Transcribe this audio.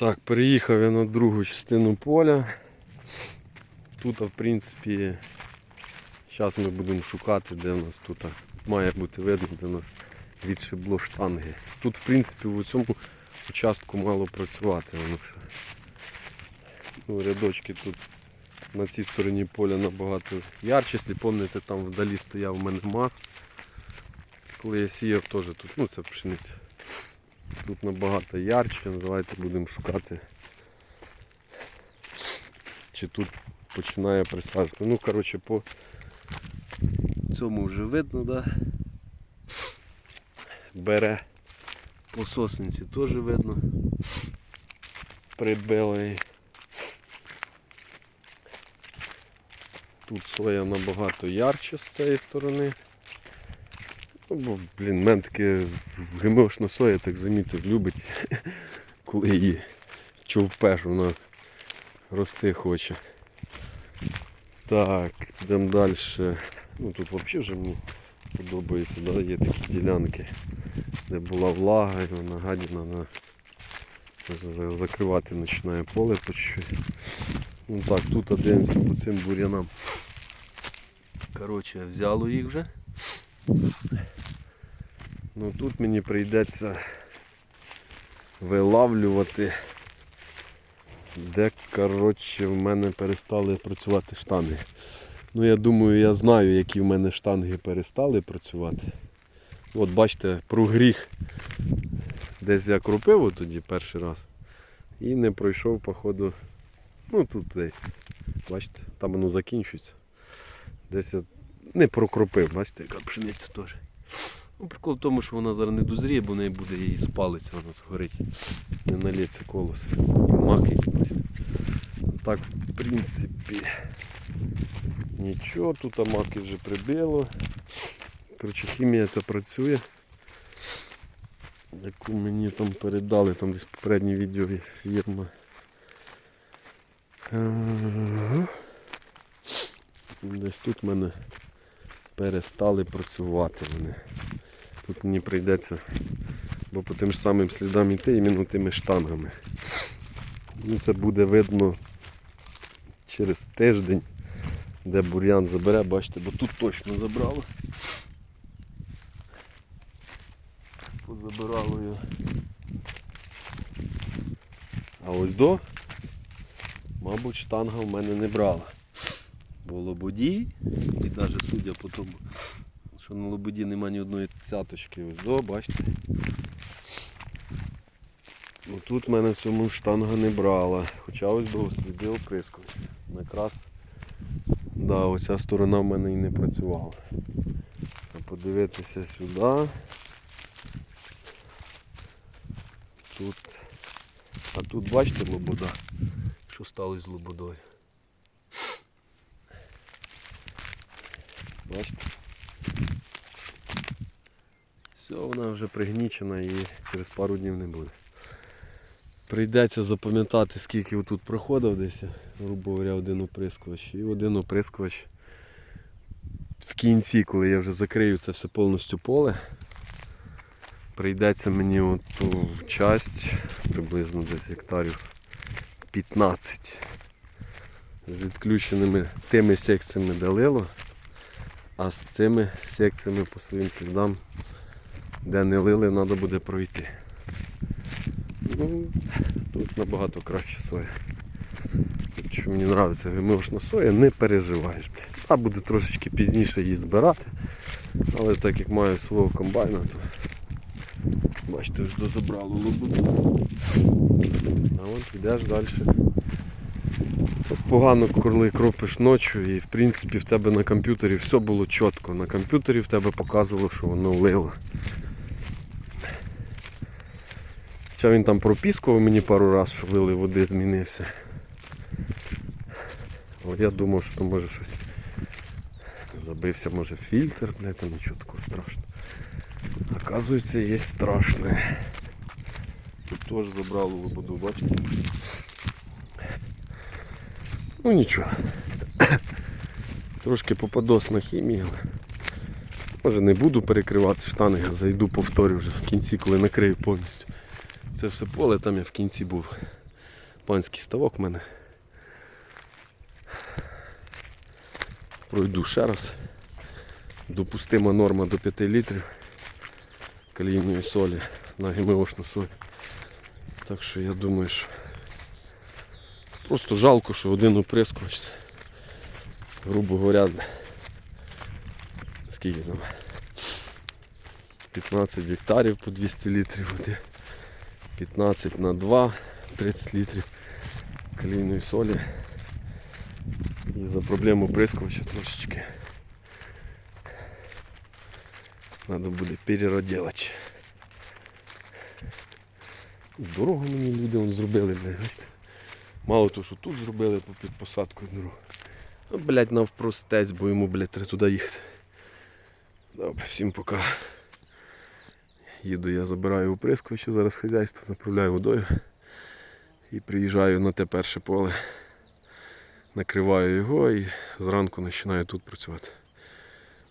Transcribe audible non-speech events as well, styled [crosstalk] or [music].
Так, переїхав я на другу частину поля. Тут, в принципі, зараз ми будемо шукати, де в нас тут має бути видно, де у нас відшибло штанги. Тут, в принципі, в цьому участку мало працювати. Воно все. Ну, рядочки тут на цій стороні поля набагато ярче. Якщо пам'ятаєте, там вдалі стояв у мене маз. Коли я сіяв теж тут, ну це пшениця. Тут набагато ярче, давайте будемо шукати. Чи тут починає присаджувати. Ну, коротше, по цьому вже видно, да? Бере по сосенці теж видно. Прибилий. Тут соя набагато ярче з цієї сторони. Ну, бо, блін, мен таке ГМОшна соя, так замітив, любить, [laughs] коли її човпеш, вона рости хоче. Так, йдемо далі. Ну тут взагалі вже мені подобається, да? є такі ділянки, де була влага і вона гадіна на закривати починає поле по. Ну так, тут дивимося по цим бур'янам. Коротше, взяло їх вже. Ну тут мені прийдеться вилавлювати, де коротше, в мене перестали працювати штанги. Ну я думаю, я знаю, які в мене штанги перестали працювати. От бачите, про гріх. Десь я крупив тоді перший раз і не пройшов, походу. Ну тут десь. Бачите, там воно закінчується. Десь я не прокропив, бачите, яка пшениця теж. Ну, прикол в тому, що вона зараз не дозріє, бо в неї буде її спалиться, вона згорить. Не налється колос. І мак. Так, в принципі, нічого, тут маки вже прибило. Коротше, хімія ця працює. Яку мені там передали, там десь попереднє відео є фірма. Десь тут в мене перестали працювати вони. Тут мені прийдеться, бо по тим ж самим слідам йти іменно тими штангами. Ну, це буде видно через тиждень, де бур'ян забере, бачите, бо тут точно забрало. Позабирало його. А ось до, мабуть, штанга в мене не брала. Бо лободі, і навіть судя по тому, що на лободі нема ні одної цяточки. Ось до, бачите. Ну, тут мене в цьому штанга не брала. Хоча ось до сліди оприскувач. Якраз да, оця сторона в мене і не працювала. А подивитися сюди. Тут. А тут бачите лобода, що сталося з лободою. Бачите? Все, вона вже пригнічена і через пару днів не буде. Прийдеться запам'ятати, скільки отут проходив десь, грубо говоря, один оприскувач. І один оприскувач в кінці, коли я вже закрию це все повністю поле, прийдеться мені оту часть, приблизно десь гектарів 15 з відключеними тими секціями далило, а з цими секціями по своїм слідам, де не лили, треба буде пройти. Ну, тут набагато краще соя. От Що мені подобається ГМОшна соя, не переживаєш. Бля. А буде трошечки пізніше її збирати. Але так як маю свого комбайна, то бачите, вже дозабрало лободу. А от йдеш далі. Погано коли кропиш ночі і в принципі в тебе на комп'ютері все було чітко. На комп'ютері в тебе показувало, що воно лило. Хоча він там пропіскував мені пару разів, що вили води змінився. Але я думав, що може щось забився, може фільтр, блядь, там нічого такого страшного. Оказується, є страшне. Тут теж забрало лободу, бачите? Ну нічого. Трошки попадос на хімію. Може не буду перекривати штани, а зайду повторю вже в кінці, коли накрию повністю. Це все поле, там я в кінці був. Панський ставок в мене. Пройду ще раз. Допустима норма до 5 літрів калійної солі на ГМОшну соль. Так що я думаю, що просто жалко, що один оприскувач, грубо говоря, скільки там? 15 гектарів по 200 літрів води. 15 на 2, 30 літрів калійної солі. І за проблему прискувача трошечки треба буде перероділати. Дорогу мені люди зробили, блядь. Мало того, що тут зробили під посадкою дорогу. Ну, блядь, навпростець, бо йому, блядь, треба туди їхати. Добре, всім пока. Їду я забираю оприскувачі, зараз хазяйство, заправляю водою і приїжджаю на те перше поле. Накриваю його і зранку починаю тут працювати.